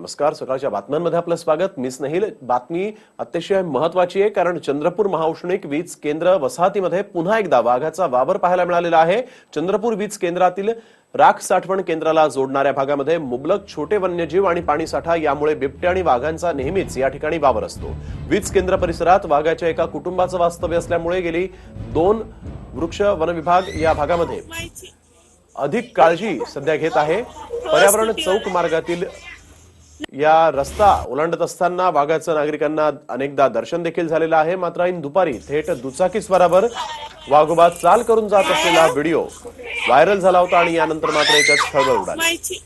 नमस्कार सकाळच्या बातम्यांमध्ये आपलं स्वागत. मी स्नेहिल. बातमी अतिशय महत्वाची आहे कारण चंद्रपूर महाऔष्णिक वीज केंद्र वसाहतीमध्ये पुन्हा एकदा वाघाचा वावर पाहायला मिळालेला आहे. चंद्रपूर वीज केंद्रातील राख साठवण केंद्राला जोडणाऱ्या भागामध्ये मुबलक छोटे वन्यजीव आणि पाणीसाठा यामुळे बिबटे आणि वाघांचा नेहमीच या ठिकाणी वावर असतो. वीज केंद्र परिसरात वाघाच्या एका कुटुंबाचं वास्तव्य असल्यामुळे गेली दोन वृक्ष वन विभाग या भागामध्ये अधिक काळजी सध्या घेत आहे. पर्यावरण चौक मार्गातील या रस्ता ओलांडत असताना वाघाचं नागरिकांना अनेकदा दर्शन देखील झालेलं आहे. मात्र ऐन दुपारी थेट दुचाकी स्वरावर वाघोबा चाल करून जात असलेला व्हिडिओ व्हायरल झाला होता आणि यानंतर मात्र एकच खळबळ उडाली.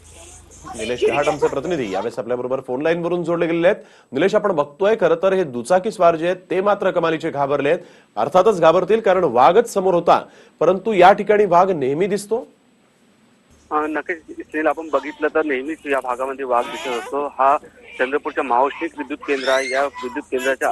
निलेश कहाट आमचे प्रतिनिधी यावेळेस आपल्याबरोबर फोन लाईन वरून जोडले गेलेले आहेत. निलेश आपण बघतोय खरं तर हे दुचाकी स्वार जे आहेत ते मात्र कमालीचे घाबरले आहेत अर्थातच घाबरतील कारण वाघच समोर होता. परंतु या ठिकाणी वाघ नेहमी दिसतो. नक्कीच इस्रेल आपण बघितलं तर नेहमीच या भागामध्ये वाघ दिसत असतो. हा चंद्रपूरच्या महाऔष्णिक विद्युत केंद्र आहे. या विद्युत केंद्राच्या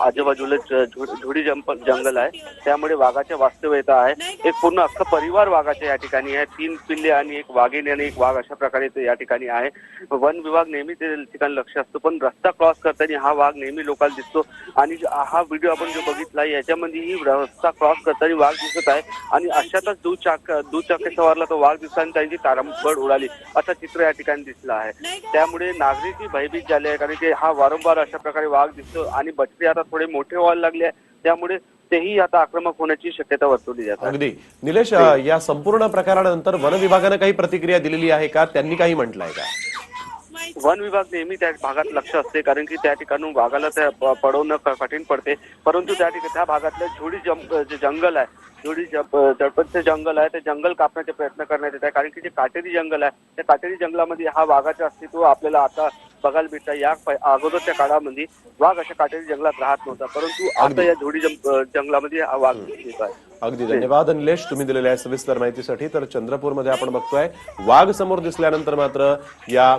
आजूबाजूला ज- झुडी जंप जंगल आहे. त्यामुळे वाघाच्या वास्तव्यता आहे. एक पूर्ण अख्खा परिवार वाघाच्या या ठिकाणी आहे. तीन पिल्ले आणि एक वाघीण आणि एक वाघ अशा प्रकारे या ठिकाणी आहे. वन विभाग नेहमी ते ठिकाणी लक्ष असतो पण रस्ता क्रॉस करताना हा वाघ नेहमी लोकांना दिसतो. आणि जो- हा व्हिडिओ आपण जो बघितला याच्यामध्येही रस्ता क्रॉस करताना वाघ दिसत आहे. आणि अशातच दुचाक दुचाकी सवारला तो वाघ दिसताना त्यांची तारंबळ उडाली. असं चित्र या ठिकाणी दिसलं आहे. त्यामुळे नागरिक नागरिकही भयभीत झाले आहे. कारण की हा वारंवार अशा प्रकारे वाघ दिसतो आणि बछडे आता थोडे मोठे व्हायला लागले आहे. त्यामुळे तेही आता आक्रमक होण्याची शक्यता वर्तवली जात अगदी. निलेश या संपूर्ण प्रकारानंतर वन विभागानं काही प्रतिक्रिया दिलेली आहे का? त्यांनी काही म्हटलंय का? वन विभाग नेहमी त्या भागात लक्ष असते कारण की त्या ठिकाणून वाघाला त्या पडवणं कठीण पडते. परंतु त्या ठिकाणी त्या भागातलं झोडी जे जंगल आहे झोडी जप- दडपणचे जंगल आहे ते जंगल कापण्याचे प्रयत्न करण्यात येत आहे. कारण की जे काटेरी जंगल आहे त्या काटेरी जंगलामध्ये हा वाघाचे अस्तित्व आपल्याला आता बघायला भेटतं या अगोदरच्या काळामध्ये वाघ अशा काटेरी जंगलात राहत नव्हता परंतु आता या जंप जंगलामध्ये हा वाघ येत आहे. अगदी धन्यवाद. निलेश तुम्ही दिलेल्या या सविस्तर माहितीसाठी तर चंद्रपूरमध्ये आपण बघतोय वाघ समोर दिसल्यानंतर मात्र या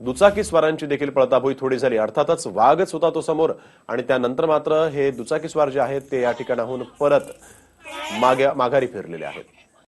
दुचाकी स्वारांची देखील पळताभुई थोडी झाली. अर्थातच वाघच होता तो समोर आणि त्यानंतर मात्र हे दुचाकी स्वार जे आहेत ते या ठिकाणाहून परत मागे माघारी फिरलेले आहेत.